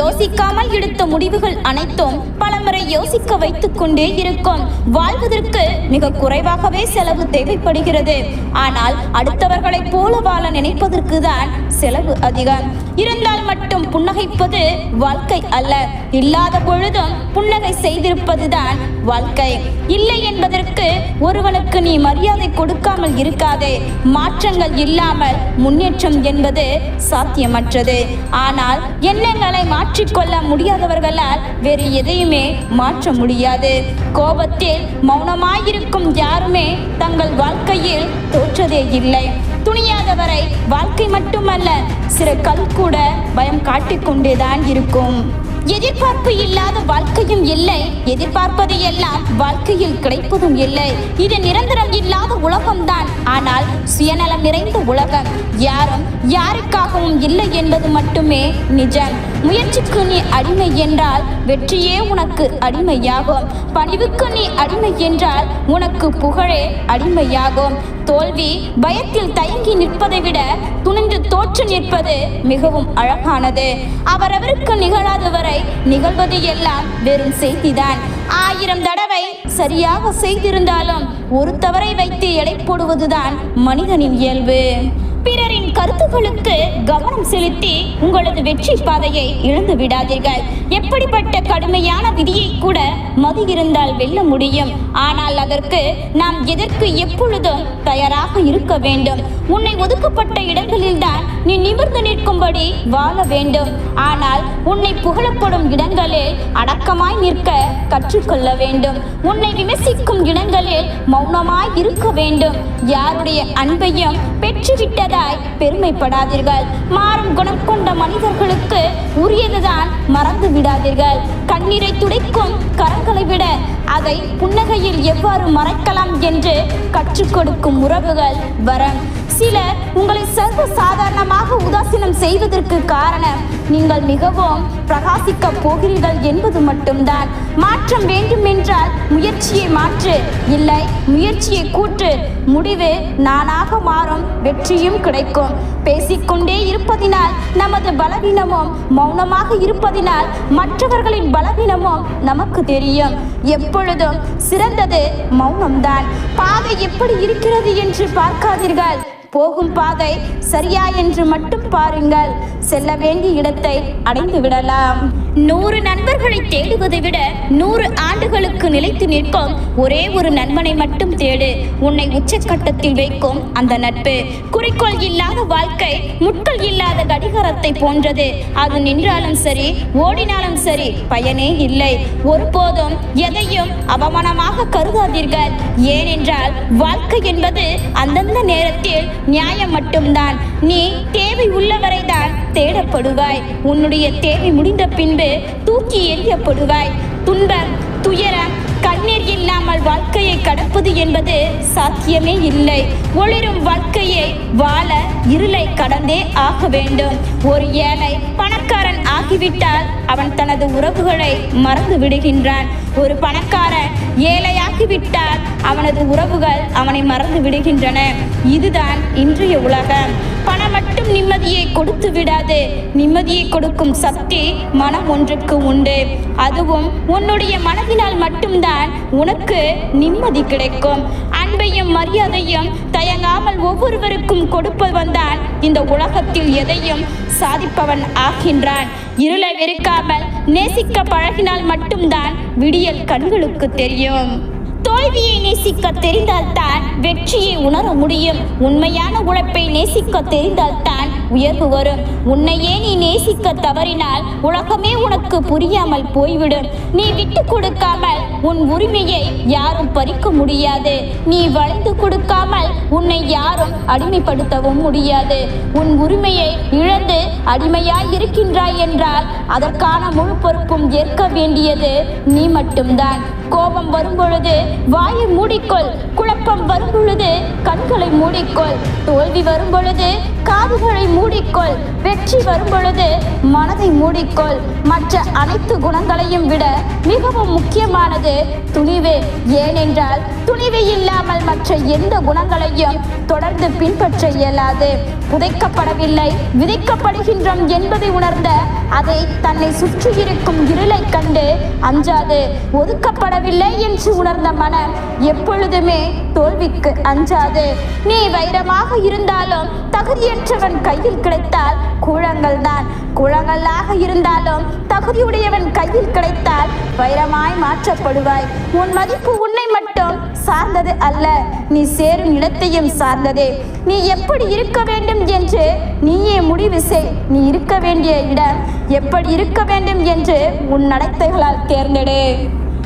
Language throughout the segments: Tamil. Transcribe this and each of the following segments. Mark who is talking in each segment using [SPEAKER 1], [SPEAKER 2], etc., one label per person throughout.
[SPEAKER 1] யோசிக்காமல் எடுத்த முடிவுகள் அனைத்தும் பலமுறை யோசிக்க வைத்துக் கொண்டே இருக்கும். வாழ்வதற்கு மிக குறைவாகவே செலவு தேவைப்படுகிறது. ஆனால் அடுத்தவர்களைப் போல வாழ நினைப்பதற்கு தான் செலவு அதிகம். இருந்தால் மட்டும் புன்னகைப்பது வாழ்க்கை அல்ல. இல்லாத பொழுதும் புன்னகை செய்திருப்பதுதான் வாழ்க்கை. இல்லை என்பதற்கு ஒருவனுக்கு நீ மரியாதை கொடுக்காமல் இருக்காதே. மாற்றங்கள் இல்லாமல் முன்னேற்றம் என்பது சாத்தியமற்றது. ஆனால் எண்ணங்களை மாற்றிக்கொள்ள முடியாதவர்களால் வேறு எதையுமே மாற்ற முடியாது. கோபத்தில் மௌனமாயிருக்கும் யாருமே தங்கள் வாழ்க்கையில் தோற்றதே இல்லை. துணியாதவரை வாழ்க்கை மட்டுமல்ல சிறு கல் கூட பயம் காட்டிக்கொண்டேதான் இருக்கும். எதிர்பார்ப்பு இல்லாத வாழ்க்கையும் இல்லை. எதிர்பார்ப்பது எல்லாம் வாழ்க்கையில் கிடைப்பதும் இல்லை. இது நிரந்தரம் இல்லாத உலகம்தான். ஆனால் சுயநலம் நிறைந்த உலகம் யாரும் யாருக்காகவும் இல்லை என்பது மட்டுமே நிஜம். முயற்சிக்கு நீ அடிமை என்றால் வெற்றியே உனக்கு அடிமையாகும். பணிவுக்கு நீ அடிமை என்றால் உனக்கு புகழே அடிமையாகும். தோல்வி பயத்தில் தயங்கி நிற்பதை விட துணிந்து தோற்று நிற்பது மிகவும் அழகானது. அவரவருக்கு நிகழாத வரை நிகழ்வது எல்லாம் வெறும் செய்திதான். ஆயிரம் தடவை சரியாக செய்திருந்தாலும் ஒரு தவறை வைத்து எடை போடுவதுதான் மனிதனின் இயல்பு. பிறரின் கருத்துக்களுக்கு கவனம் செலுத்தி உங்களது வெற்றி பாதையை இழந்து விடாதீர்கள். எப்படிப்பட்ட கடுமையான விதியை கூட மது இருந்தால் வெல்ல முடியும். ஆனால் அதற்கு நாம் எதற்கு எப்பொழுதும் தயாராக இருக்க வேண்டும்? உன்னை ஒதுக்கப்பட்ட இடங்களில்தான் நீ நிமிர்ந்து நிற்கும்படி வாழ வேண்டும். ஆனால் உன்னை புகழப்படும் இடங்களில் அடக்கமாய் நிற்க கற்றுக்கொள்ள வேண்டும். உன்னை விமர்சிக்கும் இடங்களில் மௌனமாய் இருக்க வேண்டும். யாருடைய அன்பையும் பெற்றுவிட்டதாய் பெருமைப்படாதீர்கள். மாறும் குணம் கொண்ட மனிதர்களுக்கு உரியதுதான் மறந்து விடாதீர்கள். கண்ணீரை துடைக்கும் கரங்களை விட அதை புன்னகையில் எவ்வாறு மறைக்கலாம் என்று கற்றுக் கொடுக்கும் உறவுகள் வரம். சிலர் உங்களை சர்வ சாதாரணமாக உதாசீனம் செய்வதற்கு காரணம் நீங்கள் மிகவும் பிரகாசிக்க போகிறீர்கள் என்பது மட்டும்தான். மாற்றம் வேண்டும் என்றால் முயற்சியை மாற்று இல்லை முயற்சியை கூற்று. முடிவு நானாக மாறும் வெற்றியும் கிடைக்கும். பேசிக்கொண்டே இருப்பதினால் நமது பலவீனமும் மௌனமாக இருப்பதினால் மற்றவர்களின் பலவீனமும் நமக்கு தெரியும். எப்பொழுதும் சிறந்தது மௌனம்தான். பாதை எப்படி இருக்கிறது என்று பார்க்காதீர்கள். போகும் பாதை சரியா என்று மட்டும் பாருங்கள். செல்ல வேண்டிய இடத்தை அடைந்து விடலாம் நூறு நண்பர்களை தேடுவதை விட நூறு ஆண்டுகளுக்கு நிலைத்து நிற்கும் ஒரே ஒரு நண்பனை மட்டும் தேடு. உன்னை உச்சக்கட்டத்தில் வைக்கும் அந்த நட்பு. குறிக்கோள் இல்லாத வாழ்க்கை முட்கள் இல்லாத கடிகாரத்தை போன்றது. அது நின்றாலும் சரி ஓடினாலும் சரி பயனே இல்லை. ஒருபோதும் எதையும் அவமானமாக கருதாதீர்கள். ஏனென்றால் வாழ்க்கை என்பது அந்தந்த நேரத்தில் நியாயம் மட்டும்தான். நீ தேவை உள்ளவரைதான் தேடப்படுவாய். உன்னுடைய தேவை முடிந்த பின்பு தூக்கி எறியப்படுவாய். துன்பம் துயரம் கண்ணீர் இல்லாமல் வாழ்க்கையை கடப்பது என்பது சாத்தியமே இல்லை. ஒளிரும் வாழ்க்கையை வாழ இருளை கடந்தே ஆக வேண்டும். ஒரு ஏழை பணக்காரன் ஆகிவிட்டால் அவன் தனது உறவுகளை மறந்து விடுகின்றான். ஒரு பணக்காரன் ஏழையாக ஏழையாகிவிட்டால் அவனது உறவுகள் அவனை மறந்து விடுகின்றன. இதுதான் இன்றைய உலகம். பணம் மட்டும் நிம்மதியை கொடுத்து விடாது. நிம்மதியை கொடுக்கும் சக்தி மனம் ஒன்றுக்கு உண்டு. அதுவும் உன்னுடைய மனதினால் மட்டும்தான் உனக்கு நிம்மதி கிடைக்கும். அன்பையும் மரியாதையும் தயங்காமல் ஒவ்வொருவருக்கும் கொடுப்பவன் தான் இந்த உலகத்தில் எதையும் சாதிப்பவன் ஆகின்றான். இருளை வெறுக்காமல் நேசிக்க பழகினால் மட்டும்தான் விடியல் கண்களுக்கு தெரியும். தோல்வியை நேசிக்க தெரிந்தால்தான் வெற்றியை உணர முடியும். உண்மையான உழைப்பை நேசிக்க தெரிந்தால்தான் உயர்வு வரும். உன்னையே நீ நேசிக்க தவறினால் உலகமே உனக்கு புரியாமல் போய்விடும். நீ விட்டு கொடுக்காமல் உன் உரிமையை யாரும் பறிக்க முடியாது. நீ வளைந்து கொடுக்காமல் உன்னை யாரும் அடிமைப்படுத்தவும் முடியாது. உன் உரிமையை இழந்து அடிமையாய் இருக்கின்றாய் என்றால் அதற்கான முழு பொறுப்பும் ஏற்க வேண்டியது நீ மட்டும்தான். கோபம் வரும்பொழுது வாயை மூடிக்கொள் குழப்பம் வரும்பொழுது கண்களை மூடிக்கொள். தோல்வி வரும்பொழுது காதுகளை மூடிக்கொள் வெற்றி வரும்பொழுது மனதை மூடிக்கொள். மற்ற அனைத்து குணங்களையும் விட மிகவும் முக்கியமானது துணிவு. ஏனென்றால் துணிவு இல்லாமல் மற்ற எந்த குணங்களையும் தொடர்ந்து பின்பற்ற இயலாது. புதைக்கப்படவில்லை விதைக்கப்படுகின்றோம் என்பதை உணர்ந்த அதை தன்னை சுற்றி இருக்கும் இருளை கண்டு அஞ்சாது. ஒதுக்கப்பட ஒதுக்கப்படவில்லை என்று உணர்ந்த மனம் எப்பொழுதுமே தோல்விக்கு அஞ்சாது. நீ வைரமாக இருந்தாலும் தகுதியற்றவன் கையில் கிடைத்தால் கூழங்கள் தான். குழங்களாக இருந்தாலும் தகுதியுடையவன் கையில் கிடைத்தால் வைரமாய் மாற்றப்படுவாய். உன் மதிப்பு உன்னை மட்டும் சார்ந்தது அல்ல. நீ சேரும் இடத்தையும் சார்ந்தது. நீ எப்படி இருக்க வேண்டும் என்று நீயே முடிவு செய். நீ இருக்க வேண்டிய இடம் எப்படி இருக்க வேண்டும் என்று உன் நடத்தைகளால் தேர்ந்தெடு.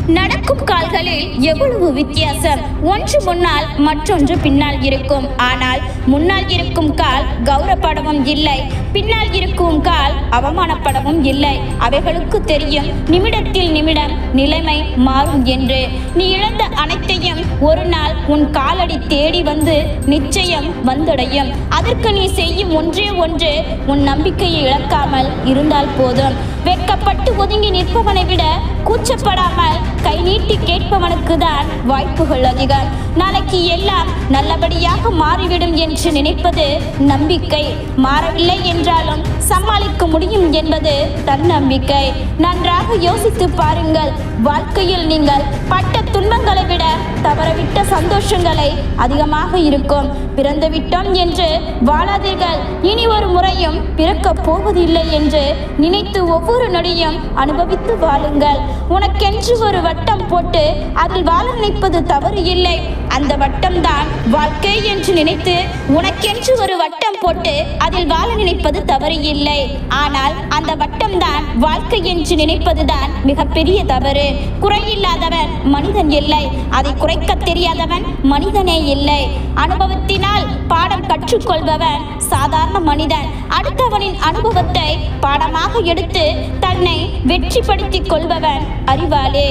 [SPEAKER 1] நடக்கும் கால்களில் எவ்வளவு வித்தியாசம்? ஒன்று முன்னால் மற்றொன்று பின்னால் இருக்கும். ஆனால் முன்னால் இருக்கும் கால் கௌரவப்படவும் இல்லை பின்னால் இருக்கும் கால் அவமானப்படவும் இல்லை. அவைகளுக்கு தெரியும் நிமிடத்தில் நிமிடம் நிலைமை மாறும் என்று. நீ இழந்த அனைத்தையும் ஒரு நாள் உன் காலடி தேடி வந்து நிச்சயம் வந்தடையும். அதற்கு நீ செய்யும் ஒன்றே ஒன்று உன் நம்பிக்கையை இழக்காமல் இருந்தால் போதும். வெட்கப்பட்டு ஒதுங்கி நிற்பவனை விட கூச்சப்படாமல் கை நீட்டி கேட்பவனுக்கு தான் வாய்ப்புகள் அதிகம். நாளைக்கு எல்லாம் நல்லபடியாக மாறிவிடும் என்று என்று நினைப்பது நம்பிக்கை. மாறவில்லை என்றாலும் சமாளிக்க முடியும் என்பது தன்னம்பிக்கை. நன்றாக யோசித்து பாருங்கள். வாழ்க்கையில் நீங்கள் பட்ட துன்பங்களை விட தவறவிட்ட சந்தோஷங்களை அதிகமாக இருக்கும். பிறந்து விட்டோம் என்று வாழாதீர்கள். இனி ஒரு முறையும் பிறக்கப் போவதில்லை என்று நினைத்து ஒவ்வொரு நொடியும் அனுபவித்து வாழுங்கள். உனக்கென்று ஒரு வட்டம் போட்டு அதில் வாழ நினைப்பது தவறு இல்லை. அந்த வட்டம் தான் வாழ்க்கை என்று நினைத்து உனக்கென்று ஒரு வட்டம் போட்டு அதில் வாழ நினைப்பது தவறு இல்லை ஆனால் அந்த வட்டம் தான் வாழ்க்கை என்று நினைப்பதுதான் மிகப்பெரிய தவறு. குறையில்லாதவன் மனிதன் இல்லை. அதை குறைக்க தெரியாதவன் மனிதனே இல்லை. அனுபவத்தினால் பாடம் கற்றுக்கொள்பவன் சாதாரண மனிதன். அடுத்தவனின் அனுபவத்தை பாடமாக எடுத்து தன்னை வெற்றிப்படுத்திக் கொள்பவன் அறிவாளே.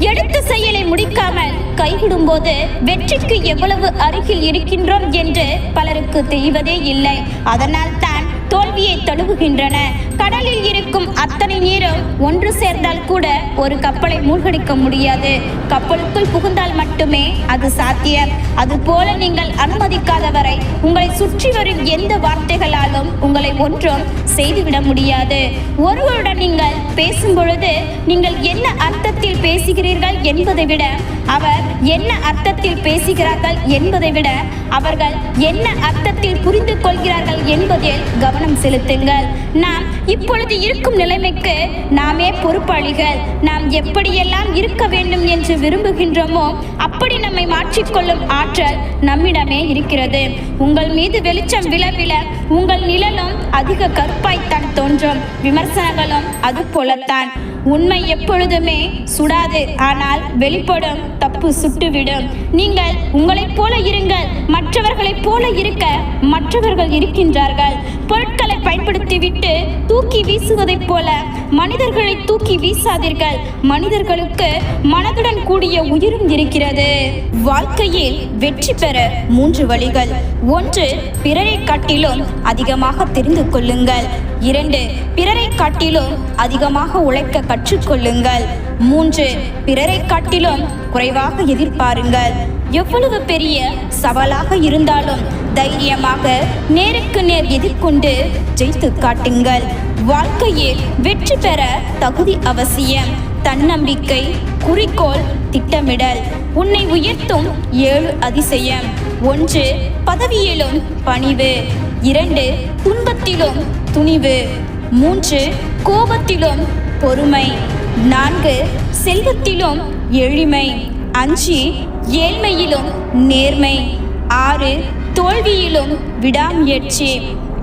[SPEAKER 1] எடுத்த செயலை முடிக்காமல் கைவிடும்போது வெற்றிக்கு எவ்வளவு அருகில் இருக்கின்றோம் என்று பலருக்கு தெரிவதே இல்லை. அதனால் தான் தோல்வியை தழுவுகின்றன. கடலில் இருக்கும் அத்தனை நீரும் ஒன்று சேர்ந்தால் கூட ஒரு கப்பலை மூழ்கடிக்க முடியாது. கப்பலுக்குள் புகுந்தால் மட்டுமே அது சாத்தியம். அதுபோல நீங்கள் அனுமதிக்காதவரை உங்களை சுற்றி வரும் எந்த வார்த்தைகளாலும் உங்களை ஒன்றும் செய்துவிட முடியாது. ஒருவருடன் நீங்கள் பேசும் பொழுது நீங்கள் என்ன அர்த்தத்தில் பேசுகிறீர்கள் என்பதை விட அவர் என்ன அர்த்தத்தில் பேசுகிறார்கள் என்பதை விட அவர்கள் என்ன அர்த்தத்தில் புரிந்து கொள்கிறார்கள் என்பதில் கவனம் செலுத்துங்கள். நாம் இப்பொழுது இருக்கும் நிலைமைக்கு நாமே பொறுப்பாளிகள். நாம் எப்படியெல்லாம் இருக்க வேண்டும் என்று விரும்புகின்றோமோ அப்படி நம்மை மாற்றிக்கொள்ளும் ஆற்றல் நம்மிடமே இருக்கிறது. உங்கள் மீது வெளிச்சம் விழவில உங்கள் நிழலும் அதிக கற்பாய்த்தான் தோன்றும். விமர்சனங்களும் அது போலத்தான் உண்மை எப்பொழுதுமே சுடாது. ஆனால் வெளிப்படும் தப்பு சுட்டுவிடும். நீங்கள் உங்களைப் போல இருங்கள். மற்றவர்களைப் போல இருக்க மற்றவர்கள் இருக்கின்றார்கள். பொருட்களை பயன்படுத்திவிட்டு தூக்கி வீசுவதைப் போல மனிதர்களை தூக்கி வீசாதீர்கள். மனிதர்களுக்கு மனதுடன் கூடிய உயிரும் இருக்கிறது. வாழ்க்கையில் வெற்றி பெற மூன்று வழிகள். ஒன்று பிறரை காட்டிலும் அதிகமாக தெரிந்து கொள்ளுங்கள். இரண்டு பிறரை காட்டிலும் அதிகமாக உழைக்க கற்றுக்கொள்ளுங்கள் மூன்று பிறரை காட்டிலும் குறைவாக எதிர்பாருங்கள். எவ்வளவு பெரிய சவாலாக இருந்தாலும் தைரியமாக நேருக்கு நேர் எதிர்கொண்டு ஜெயித்து காட்டுங்கள். வாழ்க்கையில் வெற்றி பெற தகுதி அவசியம். தன்னம்பிக்கை குறிக்கோள் திட்டமிடல். உன்னை உயர்த்தும் ஏழு அதிசயம். ஒன்று பதவியிலும் பணிவு. இரண்டு துன்பத்திலும் துணிவு. மூன்று கோபத்திலும் பொறுமை. நான்கு செல்வத்திலும் எளிமை. அஞ்சு ஏழ்மையிலும் நேர்மை ஆறு தோல்வியிலும் விடாமுயற்சி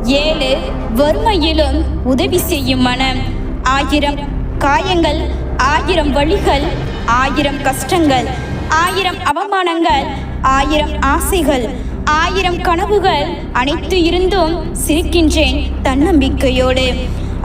[SPEAKER 1] ஏழு வறுமையிலும் உதவி செய்யும் மனம் ஆயிரம் காயங்கள் ஆயிரம் வழிகள் ஆயிரம் கஷ்டங்கள் ஆயிரம் அவமானங்கள் ஆயிரம் ஆசைகள் ஆயிரம் கனவுகள் அனைத்து இருந்தும் சிரிக்கின்றேன் தன்னம்பிக்கையோடு.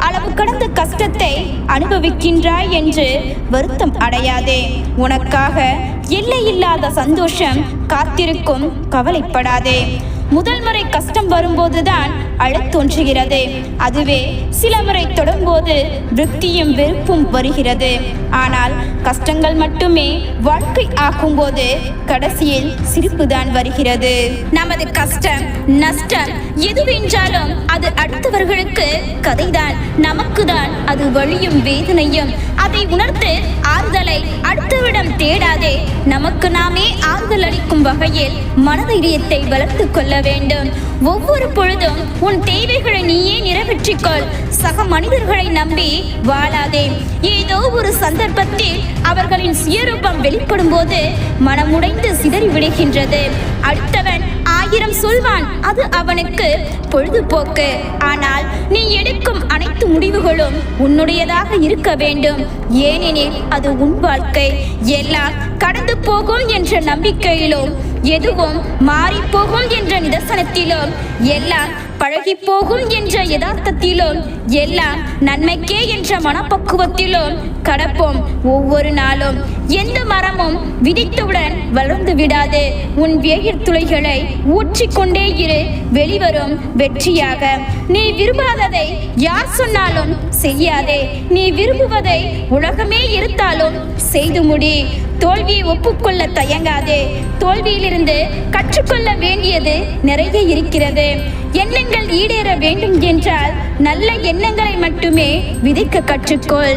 [SPEAKER 1] அளவு கடந்த கஷ்டத்தை அனுபவிக்கின்றாய் என்று வருத்தம் அடையாதே. உனக்காக எல்லையில்லாத சந்தோஷம் காத்திருக்கும் கவலைப்படாதே. முதல் முறை கஷ்டம் வரும்போதுதான் அழத்தோன்றுகிறது அதுவே சில முறை தொடும்போது விருத்தியும் வெறுப்பும் வருகிறது. ஆனால் கஷ்டங்கள் மட்டுமே வாழ்க்கை ஆக்கும்போது கடைசியில் சிரிப்புதான் வருகிறது. நமது கஷ்டம் நஷ்டம் எதுவென்றாலும் அது அடுத்தவர்களுக்கு கதைதான். நமக்குதான் அது வழியும் வேதனையும். அதை உணர்ந்து ஆறுதலை அடுத்தவிடம் தேடாதே. நமக்கு நாமே ஆறுதல் அளிக்கும் வகையில் மனதைரியத்தை வளர்த்து கொள்ள வேண்டும். ஒவ்வொரு பொழுதும் உன் தேவைகளை நீயே நிறைவேற்றிக்கொள். சக மனிதர்களை நம்பி வாழாதே. ஏதோ ஒரு சந்தர்ப்பத்தில் அவர்களின் சுயரூபம் வெளிப்படும் போது மனமுடைந்து சிதறி விடுகின்றது. அடுத்தவன் ஆயிரம் சொல்வான் அது அவனுக்கு பொழுதுபோக்கு. ஆனால் நீ எடுக்கும் அனைத்து முடிவுகளும் உன்னுடையதாக இருக்க வேண்டும். ஏனெனில் அது உன் வாழ்க்கை. எல்லாம் கடந்து போகும் என்ற நம்பிக்கையிலும் எதுவும் மாறி போகும் என்ற நிதர்சனத்திலும் எல்லாம் பழகி போகும் என்ற யதார்த்தத்திலும் எல்லாம் நன்மைக்கே என்ற மனப்பக்குவத்திலும் கடப்போம் ஒவ்வொரு நாளும். எந்த மரமும் விதித்தவுடன் வளர்ந்து விடாது. உன் வேயிர் துளைகளை ஊற்றிக்கொண்டே இரு. வெளிவரும் வெற்றியாக. நீ விரும்பாததை யார் சொன்னாலும் செய்யாதே. நீ விரும்புவதை உலகமே இருந்தாலும் செய்து முடி. தோல்வியை ஒப்புக்கொள்ள தயங்காதே. தோல்வியிலிருந்து கற்றுக்கொள்ள வேண்டியது நிறைய இருக்கிறது. எண்ணங்கள் ஈடேற வேண்டும் என்றால் நல்ல எண்ணங்களை மட்டுமே விதைக்க கற்றுக்கொள்.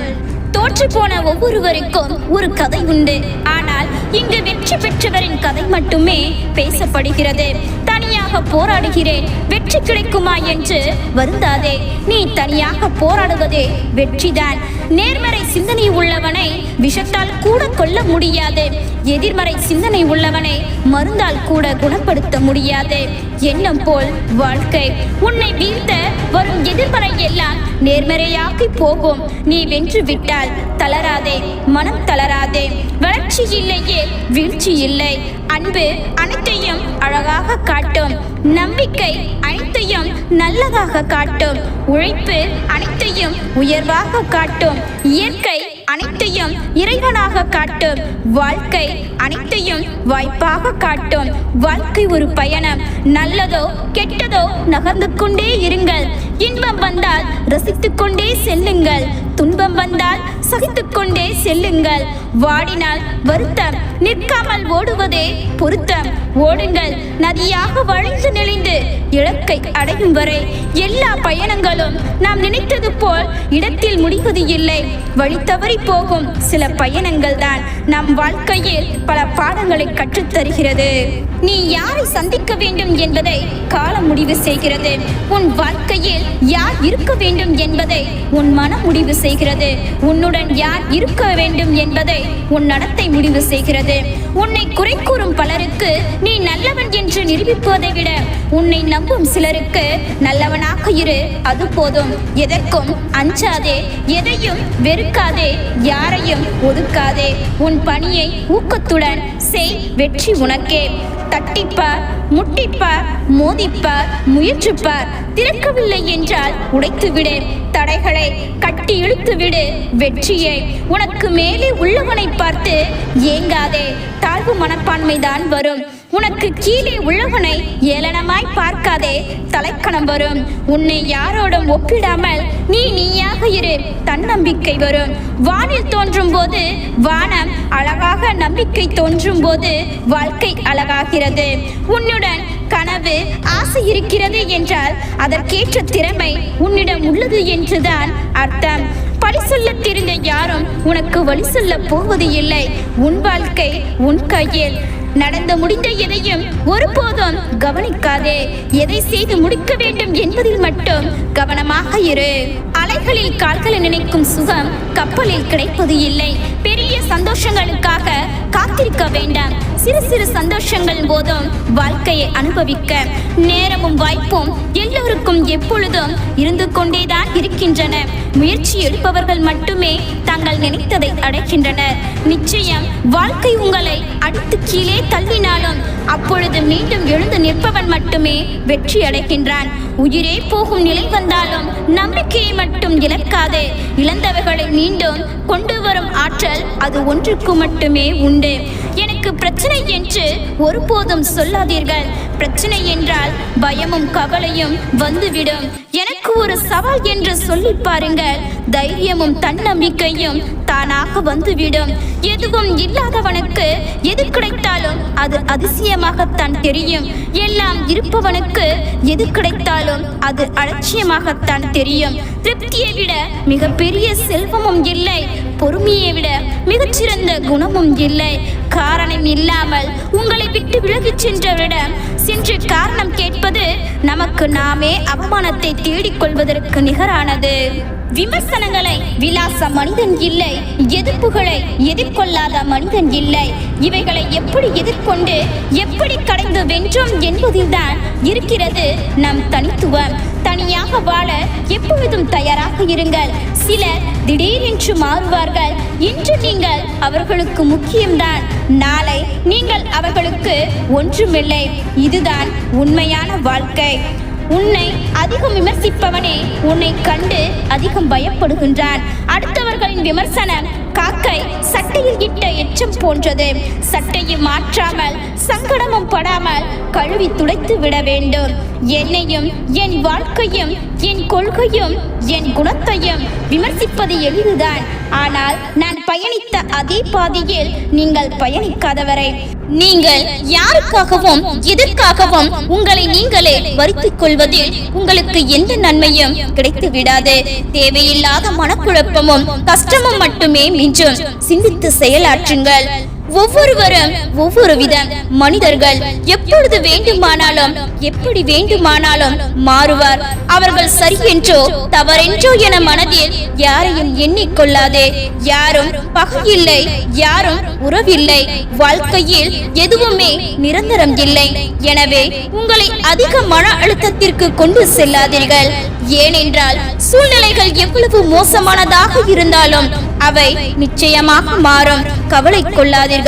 [SPEAKER 1] தோற்று போன ஒவ்வொருவருக்கும் ஒரு கதை உண்டு. ஆனால் இங்கு வெற்றி பெற்றவரின் கதை மட்டுமே பேசப்படுகிறது. தனியாக போராடுகிறேன். வெற்றி கிடைக்குமா என்று வருந்தாதே. நீ தனியாக போராடுவதே வெற்றிதான். நேர்மறை சிந்தனை உள்ளவனை விஷத்தால் கூட கொல்ல முடியாது. எதிர்மறை சிந்தனை உள்ளவனை மருந்தால் கூட குணப்படுத்த முடியாது. எண்ணம் போல் வாழ்க்கை. உன்னை வீழ்த்த வரும் எதிர்மறை எல்லாம் நேர்மறையாக்கி போகும். நீ வென்று விட்டால் தளராதே மனம் தளராதே. வளர்ச்சி இல்லையே வீழ்ச்சி இல்லை. அன்பு அனைத்தையும் அழகாக காட்டும். நம்பிக்கை அனைத்தையும் நல்லதாக காட்டும். உழைப்பு அனைத்தையும் உயர்வாக காட்டும். இயற்கை அனைத்தையும் இறைவனாக காட்டும். வாழ்க்கை அனைத்தையும் வாய்ப்பாக காட்டும். வாழ்க்கை ஒரு பயணம். நல்லதோ கெட்டதோ நகர்ந்து கொண்டே இருங்கள். இன்பம் வந்தால் ரசித்துக்கொண்டே செல்லுங்கள். துன்பம் வந்தால் சகித்துக் கொண்டே செல்லுங்கள். வாடினால் வருத்தம் நிற்காமல் ஓடுவதே பொருத்தம். ஓடுங்கள் நதியாக வழிந்து நெளிந்து இலக்கை அடையும் வரை எல்லா பயணங்களும் நாம் நினைத்தது போல் இடத்தில் முடிவது இல்லை. வழி தவறி போகும் சில பயணங்கள் தான் நம் வாழ்க்கையில் பல பாடங்களை கற்றுத்தருகிறது. நீ யாரை சந்திக்க வேண்டும் என்பதை காலம் முடிவு செய்கிறது. உன் வாழ்க்கையில் யார் இருக்க வேண்டும் என்பதை உன் மனம் முடிவு செய்கிறது. உன்னுடன் யார் இருக்க வேண்டும் என்பதை உன் நடத்தை முடிவு செய்கிறது. உன்னை குறை கூறும் பலருக்கு நீ நல்லவன் என்று நிரூபிப்பதை விட உன்னை நம்பும் சிலருக்கு நல்லவனாக இரு. அது போதும். எதற்கும் அஞ்சாதே. எதையும் வெறுக்காதே. யாரையும் ஒதுக்காதே. உன் பணியை ஊக்கத்துடன் செய். வெற்றி உனக்கே. தட்டிப்பார் முட்டிப்பார் மோதிப்பார் முயற்சிப்பார் திறக்கவில்லை என்றால் உடைத்துவிடு தடைகளை கட்டி இழுத்துவிடு வெற்றியை உனக்கு மேலே உள்ளவனை பார்த்து ஏங்காதே. தாழ்வு மனப்பான்மைதான் வரும். உனக்கு கீழே உள்ளவனை ஏளனமாய் பார்க்காதே. தலைக்கணம் வரும். உன்னை யாரோடும் ஒப்பிடாமல் நீ நீயாக இரு. தன்னம்பிக்கை வரும். வானில் தோன்றும் போது வானம் அழகாக நம்பிக்கை தோன்றும் போது வாழ்க்கை அழகாகிறது. உன்னுடன் கனவு ஆசை இருக்கிறது என்றால் அதற்கேற்ற திறமை உன்னிடம் உள்ளது என்றுதான் அர்த்தம். பழி சொல்ல தெரிந்த யாரும் உனக்கு வழி சொல்ல போவது இல்லை உன் வாழ்க்கை உன் கையில். நடந்து முடிந்த எதையும் ஒருபோதும் கவனிக்காதே. எதை செய்து முடிக்க வேண்டும் என்பதில் மட்டும் கவனமாக இரு. அலைகளில் கால்களை நினைக்கும் சுகம் கப்பலில் கிடைப்பது இல்லை. பெரிய சந்தோஷங்களுக்காக காத்திருக்க வேண்டாம். சிறு சிறு சந்தோஷங்கள் போதும். வாழ்க்கையை அனுபவிக்க நேரமும் வாய்ப்பும் எல்லோருக்கும் எப்பொழுதும் இருந்து கொண்டேதான் இருக்கின்றன. முயற்சி எடுப்பவர்கள் மட்டுமே தாங்கள் நினைத்ததை அடைகின்றனர். நிச்சயம் வாழ்க்கை உங்களை அடுத்து கீழே தள்ளினாலும் அப்பொழுது மீண்டும் எழுந்து நிற்பவன் மட்டுமே வெற்றி அடைகின்றான். உயிரே போகும் நிலை வந்தாலும் நம்பிக்கையை மட்டும் இழக்காது. இழந்தவர்களை மீண்டும் கொண்டு வரும் ஆற்றல் அது ஒன்றுக்கு மட்டுமே உண்டு. எனக்கு பிரச்சனை என்று ஒருபோதும் சொல்லாதீர்கள். பிரச்சனை என்றால் பயமும் கவலையும் வந்துவிடும். எனக்கு ஒரு சவால் என்று சொல்லி பாருங்கள். தைரியமும் தன்னம்பிக்கையும் தானாக வந்துவிடும். எதுவும் இல்லாதவனுக்கு எது கிடைத்தாலும் அது அதிசயமாகத்தான் தெரியும். எல்லாம் இருப்பவனுக்கு எது கிடைத்தாலும் அது அலட்சியமாகத்தான் தெரியும். திருப்தியை விட மிகப்பெரிய செல்வமும் இல்லை. பொறுமையை விட மிகச்சிறந்த குணமும் இல்லை. காரணம் இல்லாமல் உங்களை விட்டு விலகிச் சென்றவரிடம் சென்று காரணம் கேட்பது நமக்கு நாமே அவமானத்தை தேடிக் கொள்வதற்கு நிகரானது. விமர்சனங்களை விலாச மனிதன் இல்லை எதிர்ப்புகளை எதிர்கொள்ளாத மனிதன் இல்லை. இவைகளை எப்படி எதிர்கொண்டு எப்படி கடைந்து வென்றோம் என்பதில்தான் இருக்கிறது நம் தனித்துவம். தனியாக வாழ எப்பொழுதும் தயாராக இருங்கள். சிலர் திடீரென்று மாறுவார்கள். இன்று நீங்கள் அவர்களுக்கு முக்கியம்தான். நாளை நீங்கள் அவர்களுக்கு ஒன்றுமில்லை. இதுதான் உண்மையான வாழ்க்கை. உன்னை அதிகம் விமர்சிப்பவனே உன்னை கண்டு அதிகம் பயப்படுகின்றான். அடுத்தவர்களின் விமர்சனம் காக்கை சட்டையில் இட்ட எச்சம் போன்றது. சட்டையை மாற்றாமல் சங்கடமும் படாமல் கழுவி துடைத்து விட வேண்டும். என்னையும் என் வாழ்க்கையும் என் கொள்கையும் என் குணத்தையும் விமர்சிப்பது எளிதுதான். ஆனால் நான் பயணித்த அதே பாதையில் நீங்கள் பயணிக்காதவரை. நீங்கள் யாருக்காகவும் எதற்காகவும் உங்களை நீங்களே வருத்திக் கொள்வதில் உங்களுக்கு எந்த நன்மையும் கிடைத்து விடாது தேவையில்லாத மனக்குழப்பமும் கஷ்டமும் மட்டுமே மிஞ்சும். சிந்தித்து செயலாற்றுங்கள். ஒவ்வொருவரும் ஒவ்வொரு வித மனிதர்கள் எப்பொழுது வேண்டுமானாலும் எப்படி வேண்டுமானாலும் மாறுவார். அவர்கள் சரி என்றோ தவறென்றோ என மனதில் யாரையும் எண்ணிக்கொள்ளாதே. யாரும் பகையில்லை யாரும் உறவில்லை வாழ்க்கையில் எதுவுமே நிரந்தரம் இல்லை. எனவே உங்களை அதிக மன அழுத்தத்திற்கு கொண்டு செல்லாதீர்கள். ஏனென்றால் சூழ்நிலைகள் எவ்வளவு மோசமானதாக இருந்தாலும் அவை நிச்சயமாக மாறும். கவலை கொள்ளாதீர்கள்.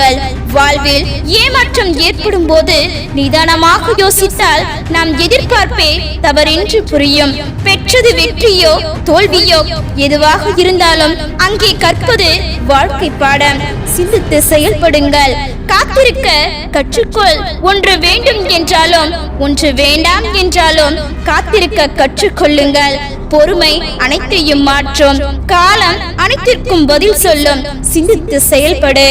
[SPEAKER 1] வாழ்வில் ஏமாற்றம் ஏற்படும் போது நிதானமாக யோசித்தால் நாம் எதிர்பார்ப்பே தவறென்று புரியும். பெற்றது வெற்றியோ தோல்வியோ எதுவாக இருந்தாலும் அங்கே கற்பது வாழ்க்கை பாடம். சிந்தித்து செயல்படுங்கள். காத்திருக்க கற்றுக்கொள். ஒன்று வேண்டும் என்றாலும் ஒன்று வேண்டாம் என்றாலும் காத்திருக்க கற்றுக்கொள்ளுங்கள். பொறுமை அனைத்தையும் மாற்றும். காலம் அனைத்திற்கும் பதில் சொல்லும். சிந்தித்து செயல்படு.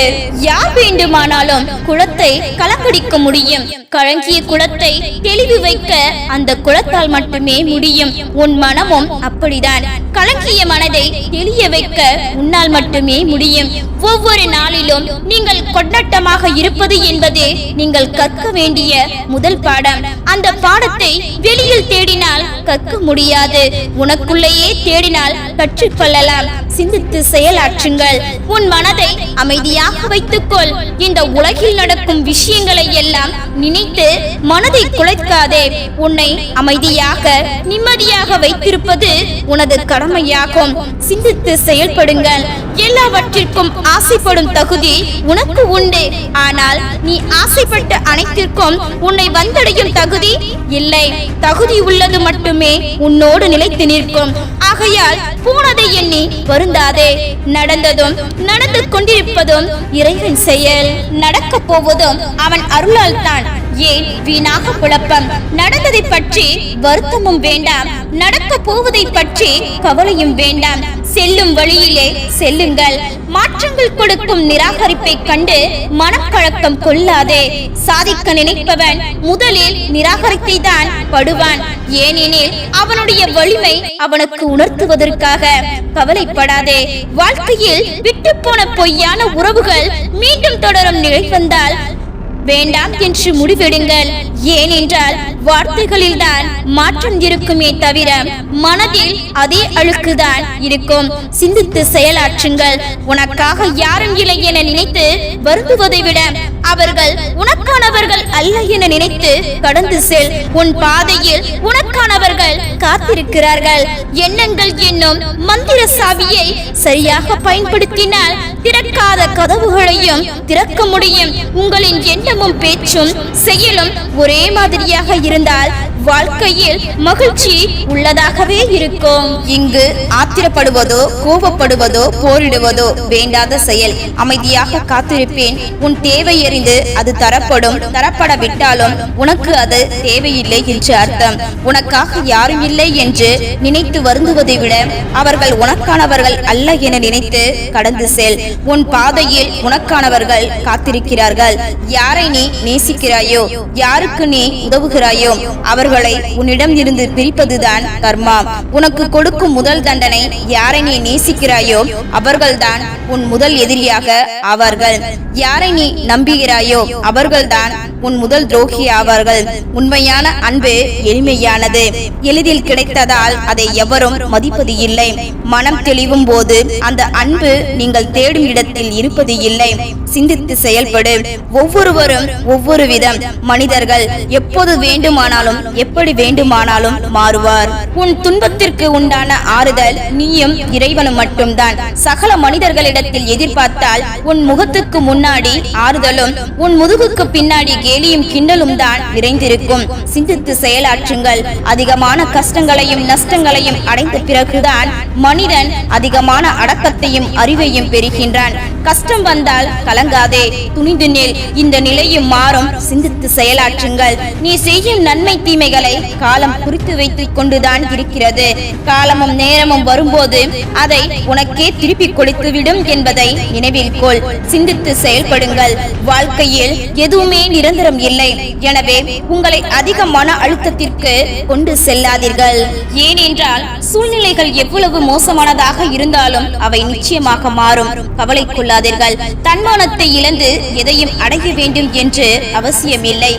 [SPEAKER 1] யார் வேண்டுமானாலும் குளத்தை கலக்கடிக்க முடியும். கழங்கிய குளத்தை தெளிவு வைக்க அந்த குளத்தால் மட்டுமே முடியும். உன் மனமும் அப்படிதான். கலங்கிய மனதை தெளிய வைக்க உன்னால் மட்டுமே முடியும். ஒவ்வொரு நாளிலும் நீங்கள் கொண்டாட்டமாக இருப்பது என்பது நீங்கள் கற்க வேண்டிய முதல் பாடம். அந்த பாடத்தை வெளியில் தேடினால் கற்க முடியாது. உனக்குள்ளேயே தேடினால் கற்றுக்கொள்ளலாம். சிந்தித்து செயலாற்றுங்கள். உன் மனதை அமைதியாக வைத்துக்கொள். இந்த உலகில் நடக்கும் விஷயங்களை எல்லாம் நினைத்து மனதை குலைக்காதே. உன்னை அமைதியாக நிம்மதியாக வைத்திருப்பது உனது கடமையாகும். சிந்தித்து செயல்படுங்கள். எல்லாவற்றிற்கும் ஆசைப்படும் தகுதி உனக்கு உண்டு. ஆனால் நீ ஆசைப்பட்ட அனைத்திற்கும் உன்னை வந்தடையும் தகுதி இல்லை. தகுதி உள்ளது மட்டுமே உன்னோடு நிலைத்து நிற்கும். ஆகையால் போனதை எண்ணி வருந்தாதே. நடந்ததும் நடந்து கொண்டிருப்பதும் இறைவன் செயல். நடக்க போவதும் அவன் அருளால் தான். ஏன் வீணாக குழப்பம்? நடந்ததை பற்றி வருத்தமும் வேண்டாம். நடக்க போவதை பற்றி கவலையும் வேண்டாம். செல்லும் வழியிலே செல்லுங்கள். மாற்றங்கள் கொடுக்கும் நிராகரிப்பை கண்டு மனக்கழக்கம் கொள்ளாதே. சாதிக்க நினைப்பவன் முதலில் நிராகரித்தை தான் படுவான். ஏனெனில் அவனுடைய வலிமை அவனுக்கு உணர்த்துவதற்காக. கவலைப்படாதே. வாழ்க்கையில் விட்டுப்போன பொய்யான உறவுகள் மீண்டும் தொடரும் நிலை வந்தால் வேண்டாம் என்று முடிவெடுங்கள். ஏனென்றால் வார்த்தைகளில்தான் மாற்றம் இருக்குமே தவிர மனதில் அதே அழுக்குதான் இருக்கும். சிந்தித்து செயலாற்றுங்கள். உனக்காக யாரும் இல்லை என நினைத்து வருந்துவதை விட அவர்கள் உனக்கானவர்கள் அல்ல என நினைத்து கடந்து செல். உன் பாதையில் உனக்கானவர்கள் காத்திருக்கிறார்கள். எண்ணங்கள் என்னும் மந்திர சாவியை சரியாக பயன்படுத்தினால் திறக்காத கதவுகளையும் திறக்க முடியும். உங்களின் எண்ணமும் பேச்சும் செயலும் ஒரே மாதிரியாக இருந்தால் வாழ்க்கையில் மகிழ்ச்சி உள்ளதாகவே இருக்கும்.
[SPEAKER 2] இங்கு ஆத்திரப்படுவதோ கோபப்படுவதோ போரிடுவதோ வேண்டாத செயல். அமைதியாக காத்திருப்பேன். உன் தேவை அறிந்து அது தரப்படும். தரப்படவிட்டாலும் உனக்கு அது தேவையில்லை என்று அர்த்தம். உனக்காக யாரும் இல்லை என்று நினைத்து வருந்துவதை விட அவர்கள் உனக்கானவர்கள் அல்ல என நினைத்து கடந்து செல். உன் பாதையில் உனக்கானவர்கள் காத்திருக்கிறார்கள். யாரை நீ நேசிக்கிறாயோ யாருக்கு நீ உதவுகிறாயோ அவர்கள் உன்னிடம் இருந்து பிரிப்பதுதான் கர்மா. உனக்கு கொடுக்கும் முதல் தண்டனை யாரை நீ நேசிக்கிறாயோ அவர்கள்தான் உன் முதல் எதிரியாக ஆவார்கள். யாரை நீ நம்புகிறாயோ அவர்கள்தான் உன் முதல் துரோகி ஆவார்கள். உண்மையான அன்பு எளிமையானது. எளிதில் கிடைத்ததால் அதை எவரும் மதிப்பது இல்லை. மனம் தெளிவும் போது அந்த அன்பு நீங்கள் தேடும் இடத்தில் இருப்பது இல்லை. சிந்தித்து செயல்படு. ஒவ்வொருவரும் ஒவ்வொரு விதம். மனிதர்கள் எப்போது வேண்டுமானாலும் எப்படி வேண்டுமானாலும் மாறுவார். உன் துன்பத்திற்கு உண்டான ஆறுதல் நீயும் இறைவனும் மட்டும்தான். சகல மனிதர்களிடத்தில் எதிர்பார்த்தால் உன் முகத்துக்கு முன்னாடி ஆறுதலும் உன் முதுகுக்கு பின்னாடி கேலியும் கிண்டலும் தான் நிறைந்திருக்கும். சிந்தித்து செயலாற்றுங்கள். அதிகமான கஷ்டங்களையும் நஷ்டங்களையும் அடைந்த பிறகுதான் மனிதன் அதிகமான அடக்கத்தையும் அறிவையும் பெறுகின்றான். கஷ்டம் வந்தால் கலங்காதே. துணிந்து நில். இந்த நிலையும் மாறும். சிந்தித்து செயலாற்றுங்கள். நீ செய்யும் நன்மை தீமைகளை காலம் குறித்து வைத்துக் கொண்டுதான் இருக்கிறது. காலமும் நேரமும் வரும்போது அதை உனக்கே திருப்பி கொடுத்துவிடும் என்பதை நினைவில் கொள். சிந்தித்து செயல்படுங்கள். வாழ்க்கையில் எதுவுமே நிரந்தர சுதந்திரம் இல்லை. எனவே உங்களை அதிக மன அழுத்தத்திற்கு கொண்டு செல்லாதீர்கள். ஏனென்றால் சூழ்நிலைகள் எவ்வளவு மோசமானதாக இருந்தாலும் அவை நிச்சயமாக மாறும். கவலை கொள்ளாதீர்கள். தன்மானத்தை இழந்து எதையும் அடைய வேண்டும் என்று அவசியமில்லை.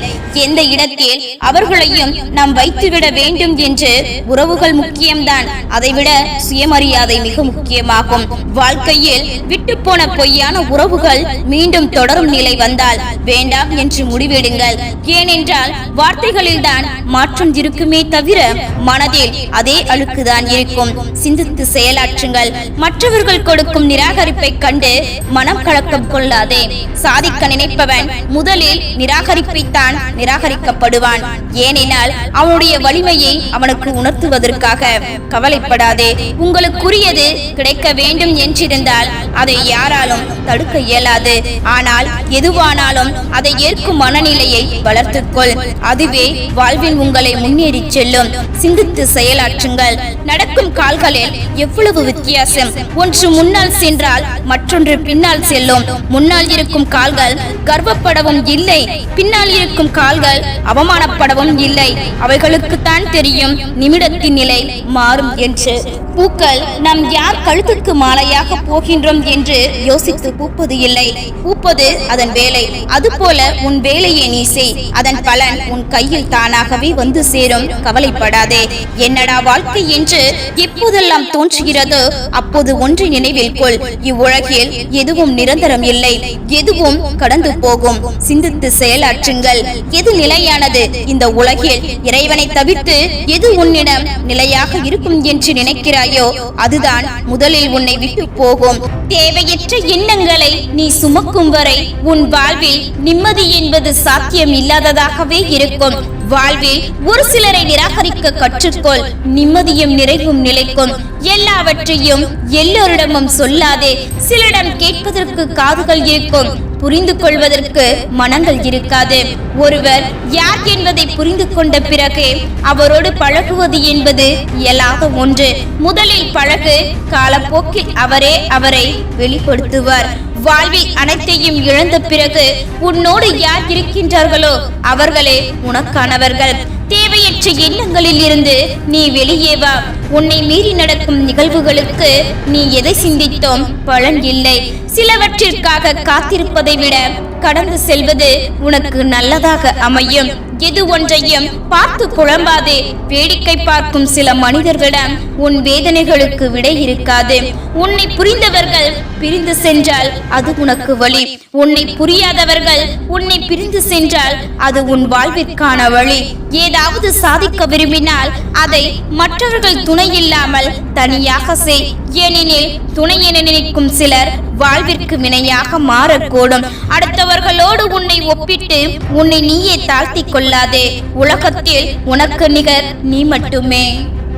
[SPEAKER 2] எந்த இடத்தில் அவர்களையும் நாம் வைத்துவிட வேண்டும் என்று உறவுகள் முக்கியம்தான். அதைவிட சுயமரியாதை மிக முக்கியமாகும். வாழ்க்கையில் விட்டு போன பொய்யான உறவுகள் மீண்டும் தொடரும் நிலை வந்தால் வேண்டாம் என்று முடிவெடுங்கள் ஏனென்றால் வார்த்தைகளில்தான் மாற்றம் இருக்குமே தவிர மனதில் அதே அழுக்குதான் இருக்கும். சிந்தித்து செயலாற்றுங்கள். மற்றவர்கள் கொடுக்கும் நிராகரிப்பை கண்டு மனம் கலக்கம் கொள்ளாதே. சாதிக்க நினைப்பவன் முதலில் நிராகரிப்பைத்தான் நிராகரிக்கப்படுவான். ஏனெனால் அவனுடைய வலிமையை அவனுக்கு உணர்த்துவதற்காக. கவலைப்படாதே. உங்களுக்குரியது கிடைக்க வேண்டும் என்றிருந்தால் அதை யாராலும் தடுக்க இயலாது. ஆனால் எதுவானாலும் அதை ஏற்கும் மனநிலையை வளர்த்துக்கொள். அதுவே வாழ்வில் உங்களை முன்னேறி செல்லும். சிந்தித்து செயலாற்றுங்கள். நடக்கும் கால்களில் எவ்வளவு வித்தியாசம். ஒன்று முன்னால் சென்றால் மற்றொன்று பின்னால் செல்லும். முன்னால் இருக்கும் கால்கள் கர்வப்படவும் இல்லை. பின்னால் இருக்கும் கால்கள் அவமானப்படவும் இல்லை. அவைகளுக்கு தான் தெரியும் நிமிடத்தின் நிலை மாறும் என்று. பூக்கள் நாம் யார் கழுத்துக்கு மாலையாக போகின்றோம் என்று யோசித்து பூப்பது இல்லை. பூப்பது அதன் வேலை. அதுபோல உன் வேலை வேலையை நீ செய். அதன் பலன் உன் கையில் தானாகவே வந்து சேரும். கவலைப்படாதே. என்னடா வாழ்க்கை என்று எப்போதெல்லாம் தோன்றுகிறதோ அப்போது ஒன்றை நினைவில் கொள். இவ்வுலகில் எதுவும் நிரந்தரம் இல்லை. எதுவும் கடந்து போகும். சிந்தித்து செயலாற்றுங்கள். எது நிலையானது? இந்த உலகில் இறைவனை தவிர்த்து எது உன்னிடம் நிலையாக இருக்கும் என்று நினைக்கிறாயோ அதுதான் முதலில் உன்னை விட்டு போகும். தேவையற்ற எண்ணங்களை நீ சுமக்கும் வரை உன் வாழ்வில் நிம்மதி என்பது சாத்தியம் இல்லாததாகவே இருக்கும். வாழ்வில் ஒரு சிலரை நிராகரிக்க கற்றுக்கொள். நிம்மதியும் நிறைவும் நிலைக்கும். எல்லாவற்றையும் எல்லோரிடமும் சொல்லாதே. சிலரிடம் கேட்பதற்கு காதுகள் இருக்கும். புரிந்து கொள்வதற்கு மனங்கள் இருக்காது. ஒருவர் யார் என்பதை புரிந்து கொண்ட பிறகு அவரோடு பழகுவது என்பது இயலாத ஒன்று. முதலில் பழகு காலப்போக்கில் அவரே அவரை வெளிப்படுத்துவார். வாழ்வில் அனைத்தையும் இழந்த பிறகு உன்னோடு யார் இருக்கின்றார்களோ அவர்களே உனக்கானவர்கள். தேவையற்ற எண்ணங்களில் இருந்து நீ வெளியே வா. உன்னை மீறி நடக்கும் நிகழ்வுகளுக்கு நீ எதை சிந்தித்தோம்? பலன் இல்லை. சிலவற்றிற்காக காத்திருப்பதை விட கடந்து செல்வது உனக்கு நல்லதாக அமையும். எது ஒன்றையும் பார்த்து குழம்பாதே. வேடிக்கை பார்க்கும் சில மனிதர்களிடம் உன் வேதனைகளுக்கு விடை இருக்காது. உன்னை புரிந்தவர்கள் பிரிந்து சென்றால் அது உனக்கு வழி. உன்னை புரியாதவர்கள் உன்னை பிரிந்து சென்றால் அது உன் வாழ்விற்கான வழி. ஏதாவது சாதிக்க விரும்பினால் அதை மற்றவர்கள் துணை இல்லாமல் தனியாக செய். ஏனெனில் துணை என நினைக்கும் சிலர் வாழ்விற்கு வினையாக மாறக்கூடும். அடுத்தவர்களோடு உன்னை ஒப்பிட்டு உன்னை நீயே தாழ்த்திக் கொள்ளாதே. உலகத்தில் உனக்கு நிகர் நீ மட்டுமே.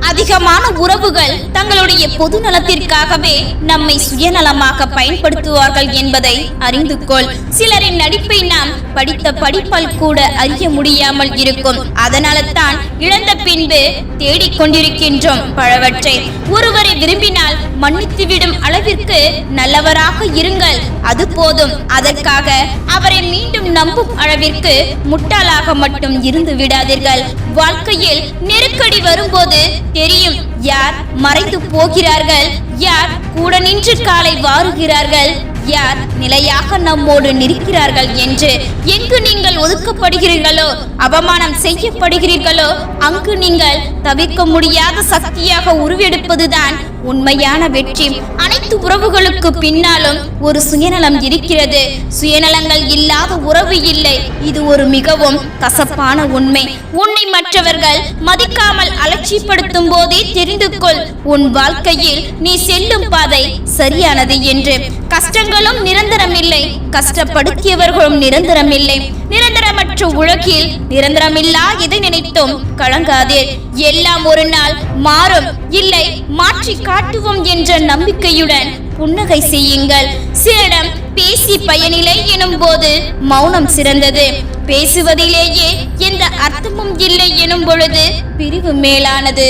[SPEAKER 2] அதிகமான உறவுகள் தங்களுடைய பொது நலத்திற்காகவே நம்மை சுயநலமாக பயன்படுத்துவார்கள் என்பதை அறிந்து கொள். சிலரின் நடிப்பை நாம் படித்த படிப்பால் கூட அறிய முடியாமல் இருக்கும். அதனால தான் இழந்த பின்பு தேடிக்கொண்டிருக்கின்றோம் பழவற்றை. ஒருவரை விரும்பினால் மன்னித்துவிடும் அளவிற்கு நல்லவராக இருங்கள். அது போதும். அதற்காக அவரை மீண்டும் நம்பும் அளவிற்கு முட்டாளாக மட்டும் இருந்து விடாதீர்கள். வாழ்க்கையில் நெருக்கடி வரும்போது தெரியும் யார் மறைந்து போகிறார்கள் யார் கூட நின்று காலை வாருகிறார்கள் யார் நிலையாக நம்மோடு நிற்கிறார்கள் என்று எங்கு நீங்கள் ஒதுக்கப்படுகிறீர்களோ அவமானம் செய்யப்படுகிறீர்களோ அங்கு நீங்கள் தவிர்க்க முடியாத சக்தியாக உருவெடுப்பதுதான் உண்மையான வெற்றி. அனைத்து உறவுகளுக்கு பின்னாலும் ஒரு சுயநலம் இருக்கிறது. சுயநலங்கள் இல்லாத உறவு இல்லை. இது ஒரு மிகவும் கசப்பான உண்மை. உன்னை மற்றவர்கள் மதிக்காமல் அலட்சியப்படுத்தும் போதே தெரிந்து கொள். உன் வாழ்க்கையில் நீ செல்லும் பாதை சரியானது என்று. கஷ்டங்களும் நிரந்தரம் இல்லை கஷ்டப்படுத்தியவர்களும் நிரந்தரமில்லை. நிரந்தரமற்ற உலகில் நிரந்தரமில்லா இதை நினைத்தும் கலங்காதே. எல்லாம் ஒரு நாள் மாறும். இல்லை மாற்றி காட்டுவோம் என்ற நம்பிக்கையுடன் புன்னகை செய்யுங்கள். சிலரிடம் பேசி பயனில்லை எனும் போது மௌனம் சிறந்தது. பேசுவதிலேயே எந்த அர்த்தமும் இல்லை எனும் பொழுது பிரிவு மேலானது.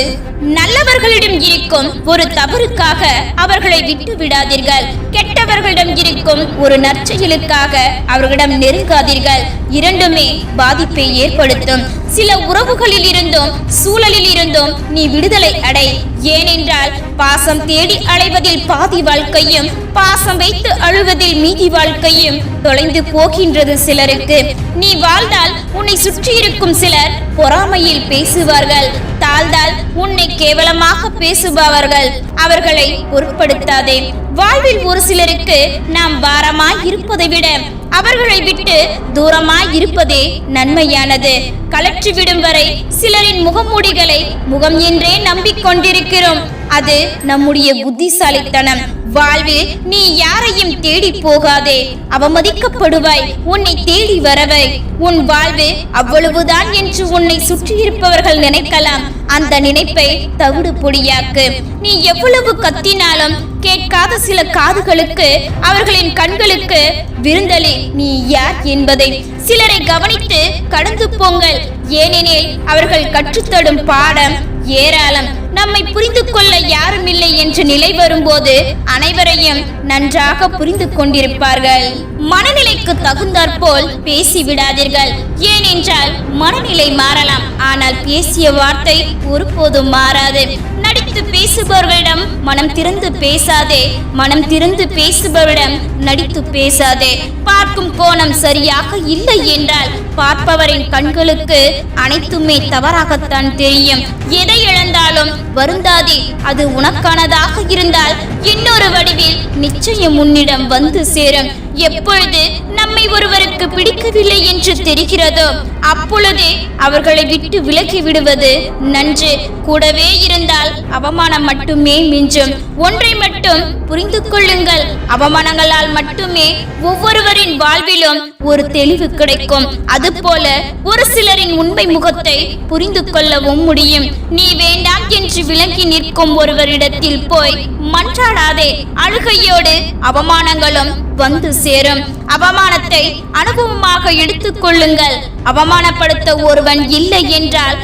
[SPEAKER 2] நல்லவர்களிடம் இருக்கும் ஒரு தவறுக்காக அவர்களை விட்டு விடாதீர்கள். கெட்டவர்களிடம் இருக்கும் ஒரு நற்செயலுக்காக அவர்களிடம் நெருங்காதீர்கள். இரண்டுமே பாதிப்பை ஏற்படுத்தும். சில உறவுகளில் இருந்தும் சூழலில் இருந்தும் நீ விடுதலை அடை. ஏனென்றால் பாசம் தேடி அலைவதில் பாதி வாழ்க்கையும் பாசம் வைத்து அழுவதில் மீதி வாழ்க்கையும் தொலைந்து போகின்றது சிலருக்கு. நீ வாழ்ந்தால் உன்னை சுற்றி இருக்கும் சிலர் பொறாமையில் பேசுவார்கள். தாழ்ந்தால் உன்னை கேவலமாக பேசுபவர்கள். அவர்களை பொருட்படுத்தாதே. வாழ்வில் ஒரு சிலருக்கு நாம் பாரமாய் இருப்பதை விட அவர்களை விட்டு தூரமாய் இருப்பதே நன்மையானது. கலற்றிவிடும் வரை சிலரின் முகமூடிகளை முகம் என்றே நம்பிக்கொண்டிருக்கிறோம். அது நம்முடைய புத்திசாலித்தனம். வாழ்வில் நீ யாரையும் தேடி போகாதே. அவமதிக்கப்படுவாய். உன்னை தேடி வரவை. உன் வாழ்வு அவ்வளவுதான் என்று உன்னை சுற்றியிருப்பவர்கள் நினைக்கலாம். அந்த நினைப்பை தவிடு பொடியாக்கு. நீ எவ்வளவு கத்தினாலும் கேட்காத சில காதுகளுக்கு அவர்களின் கண்களுக்கு விருந்தளி நீ யார் என்பதை சிலரை கவனித்து கடந்து போங்கள். ஏனெனில் அவர்கள் கற்றுத்தடும் பாடம் ஏராளம். நம்மை புரிந்து கொள்ள யாரும் இல்லை என்ற நிலை வரும்போது அனைவரையும் நன்றாக புரிந்து கொண்டிருப்பார்கள் மனநிலைக்கு தகுந்தாற்போல் பேசி விடாதீர்கள் ஏனென்றால் மனநிலை மாறலாம். ஆனால் பேசிய வார்த்தை ஒருபோதும் மாறாது. நடித்து பேசுபவர்களிடம் மனம் திறந்து பேசாதே. மனம் திறந்து பேசுபவரிடம் நடித்து பேசாதே. பார்க்கும் கோணம் சரியாக இல்லை என்றால் பார்ப்பவரின் கண்களுக்கு அனைத்துமே தவறாகத்தான் தெரியும். எதை இழந்தாலும் வருந்தாதே அது உனக்கானதாக இருந்தால் இன்னொரு வடிவில் நிச்சயம் உன்னிடம் வந்து சேரும். எப்பொழுது நம்மை ஒருவருக்கு பிடிக்கவில்லை என்று தெரிகிறதோ அப்பொழுதே அவர்களை விட்டு விலகி விடுவது நன்று. கூடவே இருந்தால் அவமானம் மட்டுமே மிஞ்சும். ஒன்றை மட்டும் புரிந்து கொள்ளுங்கள் அவமானங்களால் மட்டுமே ஒவ்வொருவரின் வாழ்விலும் ஒரு தெளிவு கிடைக்கும். அதுபோல ஒரு சிலரின் உண்மை முகத்தை புரிந்து கொள்ளவும் முடியும். நீ வேண்டாம் என்று விளங்கி நிற்கும் ஒருவரிடத்தில் போய் மன்றாடாதே. அழுகையோடு அவமானங்களும் வந்து சேரும். அவமானத்தை அனுபவமாக எடுத்துக் கொள்ளுங்கள். அவமானப்படுத்த ஒருவன் இல்லை என்றால்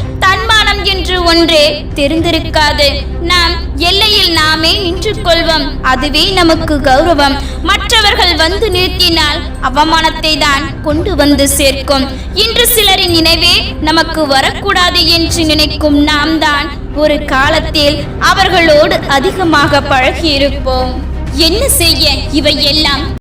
[SPEAKER 2] தன்மானம் என்று ஒன்றே தெரிந்திருக்காது. நாம் எல்லையில் நாமே நின்று கொள்வோம் அதுவே நமக்கு கௌரவம். மற்றவர்கள் வந்து நிறுத்தினால் அவமானத்தை தான் கொண்டு வந்து சேர்க்கும். இன்று சிலரின் நினைவே நமக்கு வரக்கூடாது என்று நினைக்கும் நாம் தான் ஒரு காலத்தில் அவர்களோடு அதிகமாக பழகியிருப்போம். என்ன செய்ய இவை எல்லாம்?